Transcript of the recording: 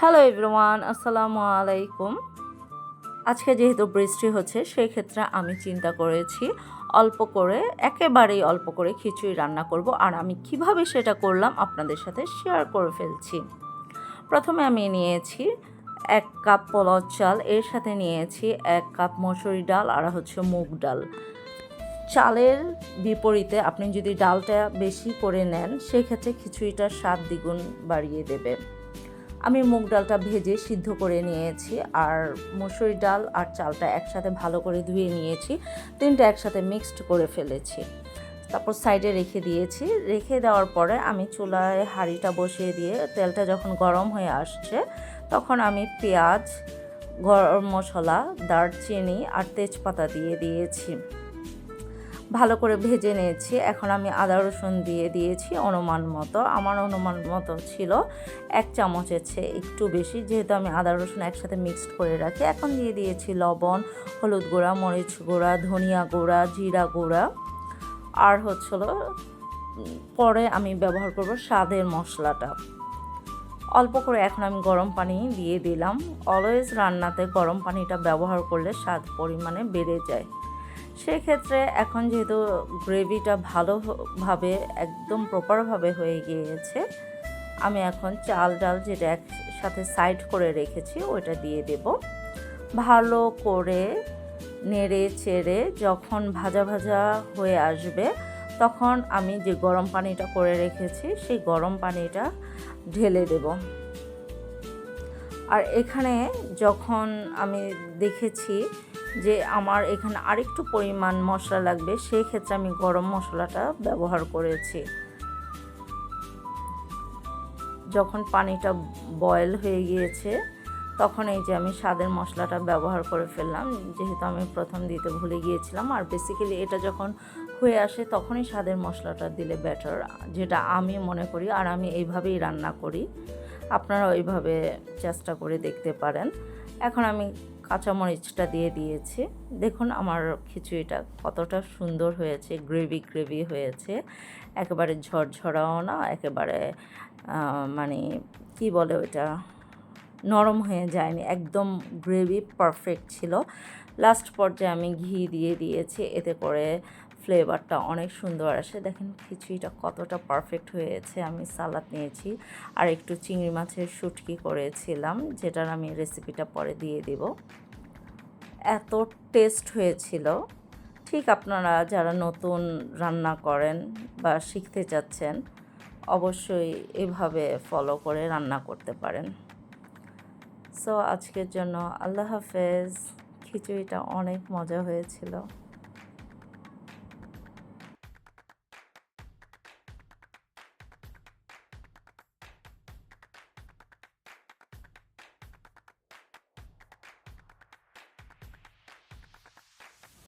Hello everyone আসসালামু আলাইকুম আজকে যেহেতু বৃষ্টি হচ্ছে সেই ক্ষেত্রে আমি চিন্তা করেছি অল্প করে, একেবারেই অল্প করে খিচুড়ি রান্না করব আর আমি কীভাবে সেটা করলাম আপনাদের সাথে শেয়ার করে ফেলছি। প্রথমে আমি নিয়েছি এক কাপ পোলাও চাল, এর সাথে নিয়েছি এক কাপ মসুরি ডাল আর হচ্ছে মুগ ডাল। চালের বিপরীতে আপনি যদি ডালটা বেশি করে নেন, সেক্ষেত্রে খিচুড়িটার স্বাদ দ্বিগুণ বাড়িয়ে দেবে। আমি মুগ ডালটা ভেজে সিদ্ধ করে নিয়েছি, আর মুসুরি ডাল আর চালটা একসাথে ভালো করে ধুয়ে নিয়েছি। তিনটা একসাথে মিক্সড করে ফেলেছি। তারপর সাইডে রেখে দিয়েছি। রেখে দেওয়ার পরে আমি চুলায় হাঁড়িটা বসিয়ে দিয়ে তেলটা যখন গরম হয়ে আসছে, তখন আমি পেঁয়াজ, গরম মশলা, দারচিনি আর তেজপাতা দিয়ে দিয়েছি। ভালো করে ভেজে নিয়েছি। এখন আমি আদা রসুন দিয়ে দিয়েছি অনুমান মতো। আমার অনুমান মতো ছিল এক চামচের চেয়ে একটু বেশি। যেহেতু আমি আদা রসুন একসাথে মিক্সড করে রাখি, এখন দিয়ে দিয়েছি লবণ, হলুদ গুঁড়া, মরিচ গুঁড়া, ধনিয়া গুঁড়া, জিরা গুঁড়া। আর হচ্ছিল, পরে আমি ব্যবহার করব স্বাদের মশলাটা। অল্প করে এখন আমি গরম পানি দিয়ে দিলাম। অলওয়েজ রান্নাতে গরম পানিটা ব্যবহার করলে স্বাদ পরিমাণে বেড়ে যায়। সেক্ষেত্রে এখন যেহেতু গ্রেভিটা ভালোভাবে, একদম প্রপারভাবে হয়ে গিয়েছে, আমি এখন চাল ডাল যেটা একসাথে সাইড করে রেখেছি, ওইটা দিয়ে দেব। ভালো করে নেড়ে চেড়ে যখন ভাজা ভাজা হয়ে আসবে, তখন আমি যে গরম পানিটা করে রেখেছি, সেই গরম পানিটা ঢেলে দেব। আর এখানে যখন আমি দেখেছি যে আমার এখানে আরেকটু পরিমাণ মশলা লাগবে সেই ক্ষেত্রে আমি গরম মশলাটা ব্যবহার করেছি। যখন পানিটা বয়েল হয়ে গিয়েছে, তখন এই যে আমি স্বাদের মশলাটা ব্যবহার করে ফেললাম, যেহেতু আমি প্রথম দিতে ভুলে গিয়েছিলাম। আর বেসিক্যালি এটা যখন হয়ে আসে, তখনই স্বাদের মশলাটা দিলে বেটার যেটা আমি মনে করি আর আমি এইভাবেই রান্না করি। আপনারা ওইভাবে চেষ্টা করে দেখতে পারেন। এখন আমি কাঁচামরিচটা দিয়ে দিয়েছি। দেখুন আমার খিচুড়িটা কতটা সুন্দর হয়েছে, গ্রেভি গ্রেভি হয়েছে। একেবারে ঝরঝরাও না, একেবারে মানে কি বলে ওইটা? নরম হয়ে যায়নি, একদম গ্রেভি পারফেক্ট ছিল। লাস্ট পর্যায়ে আমি ঘি দিয়ে দিয়েছি, এতে করে ফ্লেভারটা অনেক সুন্দর আসে। দেখেন খিচুড়িটা কতটা পারফেক্ট হয়েছে। আমি সালাদ নিয়েছি আর একটু চিংড়ি মাছের শুটকি করেছিলাম, যেটার আমি রেসিপিটা পরে দিয়ে দেব। এত টেস্ট হয়েছিল। ঠিক আপনারা যারা নতুন রান্না করেন বা শিখতে চাচ্ছেন, অবশ্যই এভাবে ফলো করে রান্না করতে পারেন। সো আজকের জন্য আল্লাহ হাফেজ। খিচুড়িটা অনেক মজা হয়েছিল।